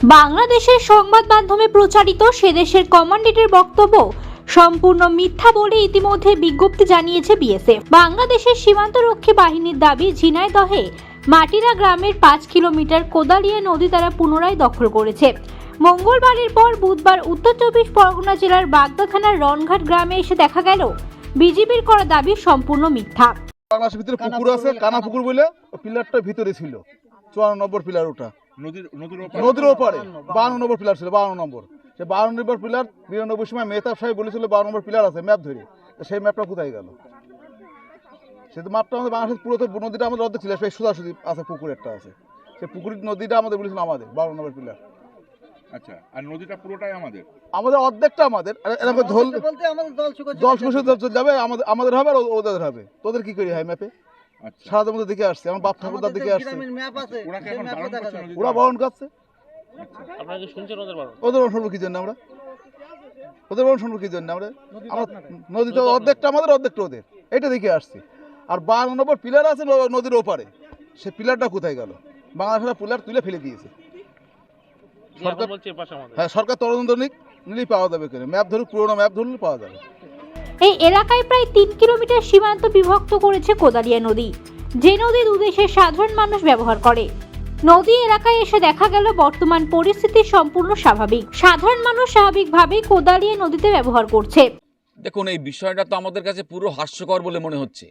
বাংলাদেশের সংবাদ মাধ্যমে প্রচারিত সেদেশের কমান্ডেটের বক্তব্য সম্পূর্ণ মিথ্যা বলে ইতিমধ্যে বিজ্ঞপ্তি জানিয়েছে বিএসএফ। বাংলাদেশের সীমান্তরক্ষী বাহিনীর দাবি ঝিনাইদহে মাটিরা গ্রামের পাঁচ কিলোমিটার কোদালিয়া নদী তারা পুনরায় দখল করেছে। মঙ্গলবারের পর বুধবার উত্তর চব্বিশ পরগনা জেলার বাগদা থানার রনঘাট গ্রামে এসে দেখা গেল, বিজিবির করা দাবি সম্পূর্ণ মিথ্যা। বাংলাদেশের ভিতরে পুকুর আছে, কানা পুকুর বলে পিলারটা ভিতরে ছিল। চুয়ান্ন নম্বর পিলার ওটা। নদীর নদীর নদীর ওপারে বান্ন নম্বর পিলার ছিল বান্ন নম্বর। সে বান্ন নম্বর পিলার বিরানব্বই সময় মেহতাব সাহেব বলেছিল বান্ন নম্বর পিলার আছে ম্যাপ ধরে। সেই ম্যাপটা কোথায় গেল? সে তো ম্যাপটা আমাদের বাংলাদেশের পুরো তো নদীটা আমাদের অর্ধেক ছিল সেই সোজাসুজি আছে পুকুর একটা আছে। সেই পুকুরের নদীটা আমাদের বলেছিল আমাদের বারো নম্বর পিলার আচ্ছা আর নদীটা পুরোটাই আমাদের? আমাদের অর্ধেকটা আমাদের এরকম ধল জল যাবে আমাদের আমাদের হবে আর ওদের হবে। তোদের কি করি হয় ম্যাপে সারাদের মধ্যে দেখে আসছে আমার বাপ ঠাকুরদার দেখে আসছে। ম্যাপ আছে ওরা বারণ করছে ওদের বারণ? শুনব কি জন্য আমরা? ওদের বারণ শুনব কি জন্য আমরা? আমরা নদীতে অর্ধেকটা আমাদের অর্ধেকটা ওদের। এটা দেখে আসছি। আর বারো নম্বর পিলার আছে নদীর ওপারে। সে পিলারটা কোথায় গেল? বাংলাদেশের পিলার তুলে ফেলে দিয়েছে। সরকার- বলছে এপাশে আমাদের। হ্যাঁ সরকার তদন্ত নিক নিলেই পাওয়া যাবে কেন ম্যাপ ধরুক পুরোনো ম্যাপ ধরলে পাওয়া যাবে। এই এলাকায় প্রায় তিন কিলোমিটার সীমান্ত বিভক্ত করেছে কোদালিয়া নদী, যে নদী দুদেশের সাধারণ মানুষ ব্যবহার করে। নদী এলাকায় এসে দেখা গেল বর্তমান পরিস্থিতি সম্পূর্ণ স্বাভাবিক। সাধারণ মানুষ স্বাভাবিকভাবেই কোদালিয়া নদীতে ব্যবহার করছে। দেখুন, এই বিষয়টা তো আমাদের কাছে পুরো হাস্যকর বলে মনে হচ্ছে।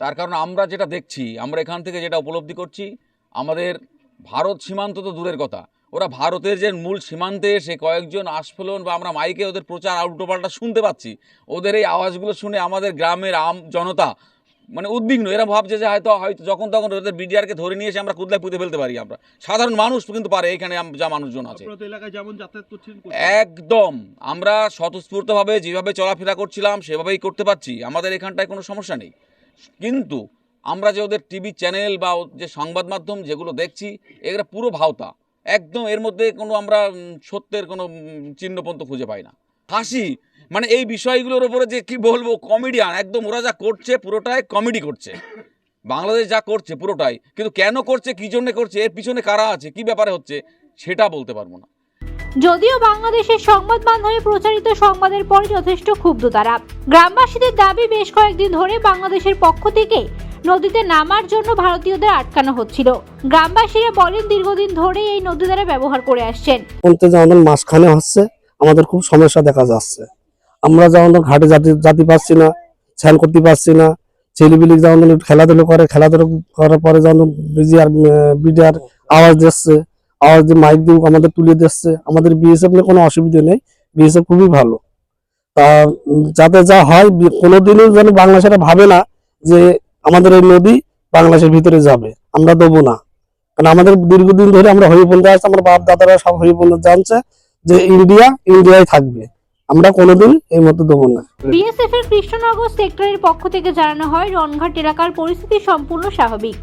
তার কারণ আমরা যেটা দেখছি, আমরা এখান থেকে যেটা উপলব্ধি করছি, আমাদের ভারত সীমান্ত তো দূরের কথা। ওরা ভারতের যে মূল সীমান্তে এসে কয়েকজন আস্ফোলন বা আমরা মাইকে ওদের প্রচার উল্টোপাল্টা শুনতে পাচ্ছি। ওদের এই আওয়াজগুলো শুনে আমাদের গ্রামের আম জনতা মানে উদ্বিগ্ন। এরা ভাবছে যে হয়তো হয়তো যখন তখন ওদের বিডিআরকে ধরে নিয়ে এসে আমরা কুদলায় পুঁতে ফেলতে পারি আমরা। সাধারণ মানুষ কিন্তু পারে এখানে যা মানুষজন আছে। একদম। আমরা স্বতঃস্ফূর্তভাবে যেভাবে চলাফেরা করছিলাম সেভাবেই করতে পারছি। আমাদের এখানটায় কোনো সমস্যা নেই। কিন্তু আমরা যে ওদের টিভি চ্যানেল বা যে সংবাদ মাধ্যম যেগুলো দেখছি এগুলো পুরো ভাওতা। একদম এর মধ্যে কোনো আমরা সত্যের কোনো চিহ্নপন্ত খুঁজে পাই না। হাসি মানে এই বিষয়গুলোর ওপরে যে কি বলব কমেডিয়ান একদম ওরা যা করছে পুরোটাই কমেডি করছে। বাংলাদেশ যা করছে পুরোটাই, কিন্তু কেন করছে, কী জন্য করছে, এর পিছনে কারা আছে, কি ব্যাপারে হচ্ছে, সেটা বলতে পারব না। যদিও বাংলাদেশের সংবাদ মাধ্যমে প্রচারিত সংবাদের পর যথেষ্ট ক্ষুব্ধ তারা। গ্রামবাসীদের দাবি বেশ কয়েকদিন ধরে বাংলাদেশের পক্ষ থেকে নদীতে নামার জন্য ভারতীয়দের আটকানো হচ্ছিল। গ্রামবাসীরা বলেন, দীর্ঘদিন ধরে এই নদী দ্বারা ব্যবহার করে আসছেন। বলতে যে আমাদের মাঝখানে হচ্ছে, আমাদের খুব সমস্যা দেখা যাচ্ছে। আমরা যেমন ঘাটে জাতি পাচ্ছি না, স্নান করতে পারছি না, ছেলেপিলি যেমন খেলাধুলো করে, খেলাধুলো করার পরে যেমন বিজিআর বিডিআর আওয়াজ দিচ্ছে, আওয়াজ দিয়ে মাইক দিয়ে আমাদের তুলে দিচ্ছে, আমাদের বিএসএফ নিয়ে কোনো অসুবিধা নেই বিএসএফ খুবই ভালো। তা যাতে যা হয় কোনোদিনও যেন বাংলাদেশেরা ভাবে না যে আমাদের এই নদী বাংলাদেশের ভিতরে যাবে। আমরা দেবো না। কারণ আমাদের দীর্ঘদিন ধরে আমরা হরিপন্থে আসছি আমার বাপ দাদারা সব হরিপন্থে জানছে যে ইন্ডিয়া ইন্ডিয়ায় থাকবে। আমরা কোনোদিন এই মতো দেবো না। বিএসএফ এর কৃষ্ণনগর সেক্টরের পক্ষ থেকে জানানো হয় রনঘাট এলাকার পরিস্থিতি সম্পূর্ণ স্বাভাবিক।